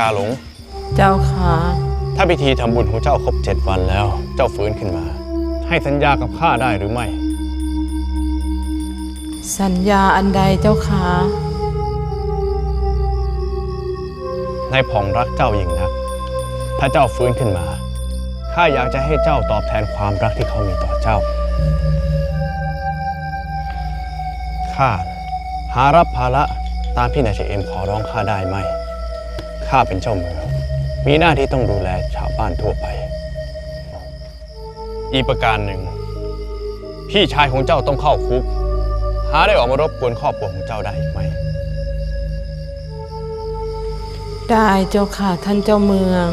กาหลง เจ้าค่ะถ้าพิธีทำบุญของเจ้าครบเจ็ดวันแล้ว เจ้าฟื้นขึ้นมา ให้สัญญากับข้าได้หรือไม่ สัญญาอันใดเจ้าค่ะนายผ่องรักเจ้ายิ่งนัก ถ้าเจ้าฟื้นขึ้นมา ข้าอยากจะให้เจ้าตอบแทนความรักที่เขามีต่อเจ้า ข้าหารับภาระตามที่นายเฉเอมขอร้องข้าได้ไหม ข้าเป็นเจ้าเมืองมีหน้าที่ต้องดูแลชาวบ้านทั่วไป อีกประการหนึ่ง พี่ชายของเจ้าต้องเข้าคุก หาได้ออกมารบกวนครอบครัวของเจ้าได้อีกไหม ได้เจ้าค่ะท่านเจ้าเมือง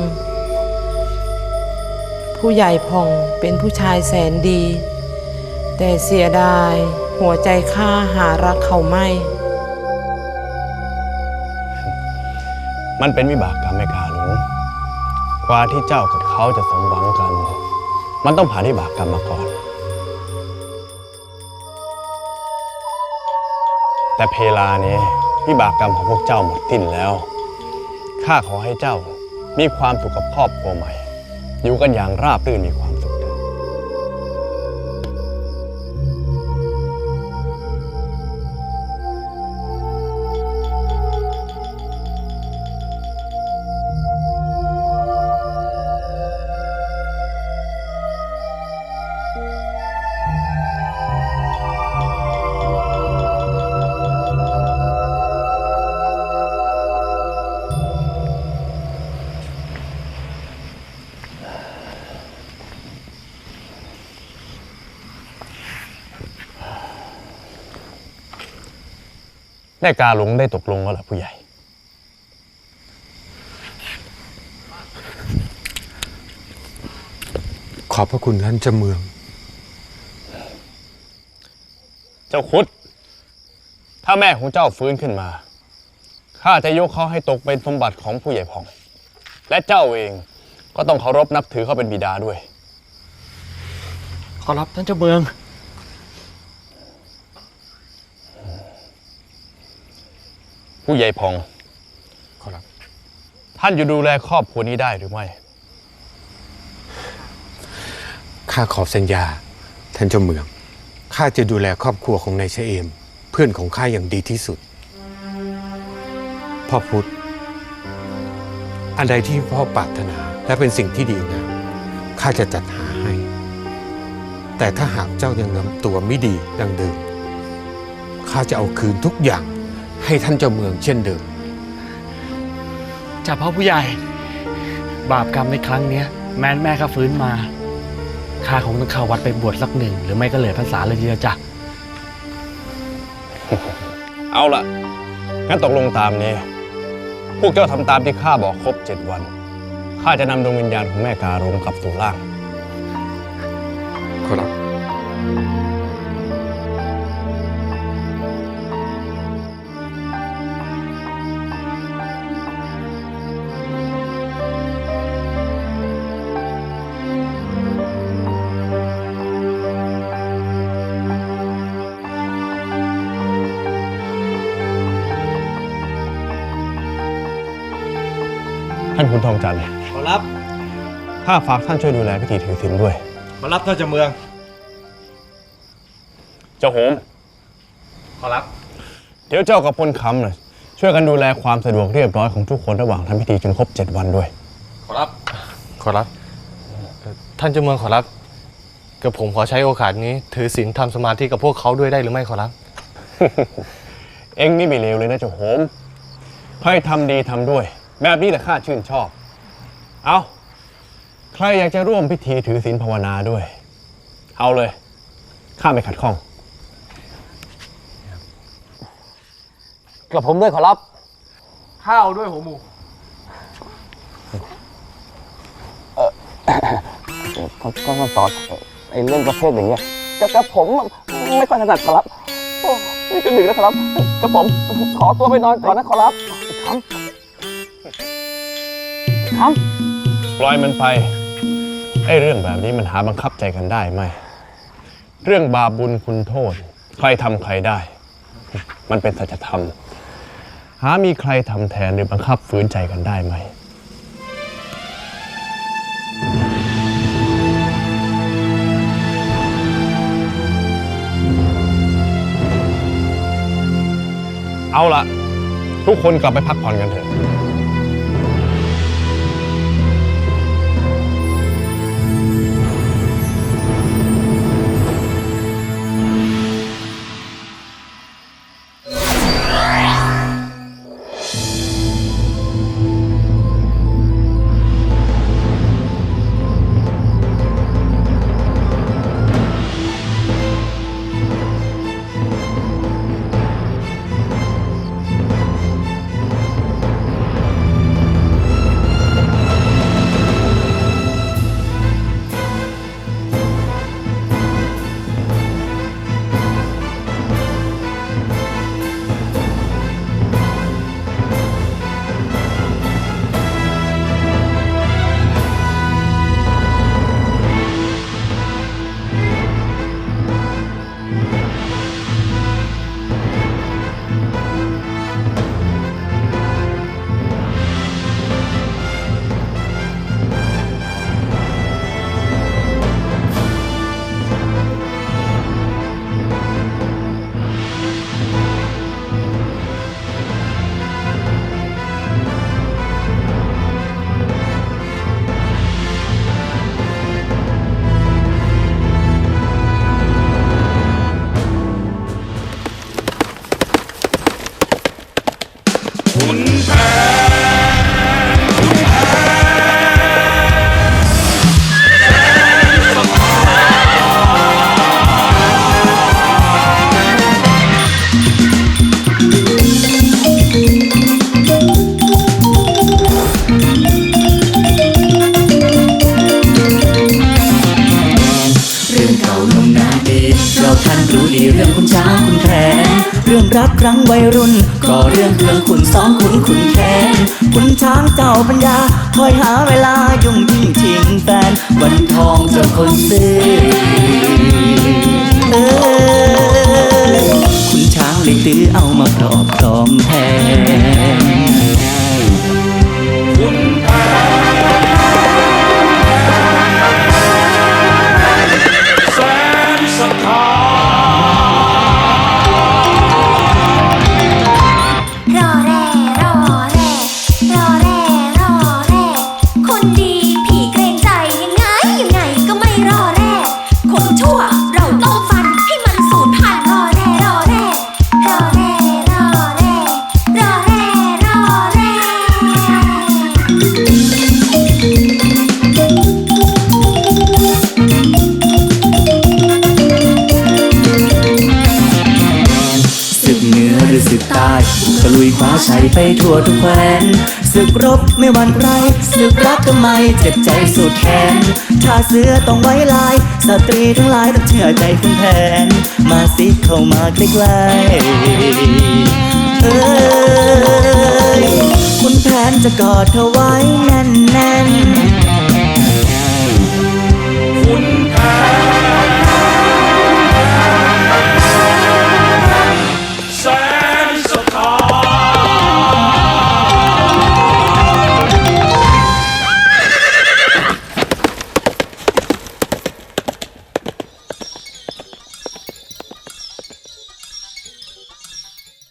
ผู้ใหญ่ผ่องเป็นผู้ชายแสนดี แต่เสียดายหัวใจข้าหารักเขาไม่ มันเป็นวิบากกรรมแม่กาหลวงกว่าที่เจ้ากับเขาจะสมหวังกัน มันต้องผ่านวิบากกรรมมาก่อน แต่เพลานี้วิบากกรรมของพวกเจ้าหมดสิ้นแล้ว ข้าขอให้เจ้ามีความสุขกับครอบครัวใหม่ อยู่กันอย่างราบรื่นมีความ แม่กาหลวงได้ตกลงแล้วล่ะผู้ใหญ่ ขอบพระคุณท่านเจ้าเมือง เจ้าคุด ถ้าแม่ของเจ้าฟื้นขึ้นมา ข้าจะยกเขาให้ตกเป็นสมบัติของผู้ใหญ่ผ่อง และเจ้าเองก็ต้องเคารพนับถือเขาเป็นบิดาด้วย ขอรับท่านเจ้าเมือง ผู้ใหญ่ผ่องขอรับ ท่านจะดูแลครอบครัวนี้ได้หรือไม่ ข้าขอสัญญา ท่านเจ้าเมือง ข้าจะดูแลครอบครัวของนายเชเอม เพื่อนของข้าอย่างดีที่สุด พ่อพุธอันใดที่พ่อปรารถนาและเป็นสิ่งที่ดีงามข้าจะจัดหาให้ แต่ถ้าหากเจ้ายังนำตัวไม่ดีดังเดิม ข้าจะเอาคืนทุกอย่าง ให้ท่านเจ้าเมืองเช่นเดิมจ่าพ่อผู้ใหญ่ บาปกรรมในครั้งเนี้ย แม้นแม่ข้าฟื้นมาข้าคงต้องเข้าวัดไปบวชสักหนึ่ง หรือไม่ก็เหลือภาษาเลยทีเดียวจ้ะเอาล่ะงั้นตกลงตามนี้ พวกเจ้าทำตามที่ข้าบอกครบเจ็ดวัน ข้าจะนำดวงวิญญาณของแม่การงกลับสู่ร่าง ขอรับ ท่านคุณทองจันทร์ขอรับข้าฝากท่านช่วยดูแลพิธีถือศีลด้วย ขอรับท่านเจ้าเมือง เจ้าโหมขอรับ เดี๋ยวเจ้ากับพลคำน่ะช่วยกันดูแลความสะดวกเรียบร้อยของทุกคนระหว่างทำพิธีจนครบเจ็ดวันด้วย ขอรับ ขอรับเอ่อท่านเจ้าเมืองขอรับกับผมขอใช้โอกาสนี้ ถือศีลทำสมาธิกับพวกเขาด้วยได้หรือไม่ขอรับ เอ็งนี่ไม่เลวเลยนะเจ้าโหมให้ทำดีทำด้วย แบบนี้แหละข้าชื่นชอบ เอาใครอยากจะร่วมพิธีถือศีลภาวนาด้วย เอาเลย ข้าไม่ขัดข้องกระผมด้วยขอรับ ข้าวด้วยหัวหมู เขาก็มาสอนไอ้เรื่องประเภทอย่างเงี้ยแต่กับผมไม่ค่อยถนัดขอรับโอ้นี่ก็ดึกแล้วขอรับกับผมขอตัวไปนอนก่อนนะขอรับครับ ครับปล่อยมันไป ไอ้เรื่องแบบนี้มันหาบังคับใจกันได้ไหม เรื่องบาปบุญคุณโทษ ใครทำใครได้ มันเป็นสัจธรรม หามีใครทำแทนหรือบังคับฝืนใจกันได้ไหม เอาละทุกคนกลับไปพักผ่อนกันเถอะ รุ่นก็เรื่องเรื่องคุณสองคุณคุณแค้นคุณช้างเจ้าปัญญาคอยหาเวลายุ่งยิ่งชิงแฟนวันทองเจ้าคนซื้อเออคุณช้างเลยตื้อเอามาครอบครองแทน ใส่ไปทั่วทุกแคว้นศึกรบไม่หวั่นไรศึกรักทำไมเจ็บใจสุดแขนถ้าเสือต้องไว้ลาย สตรีทั้งหลายต้องเชื่อใจคุณแผน มาสิเข้ามาใกล้ๆเอ้ยคุณแผนจะกอดเธอไว้แน่นๆ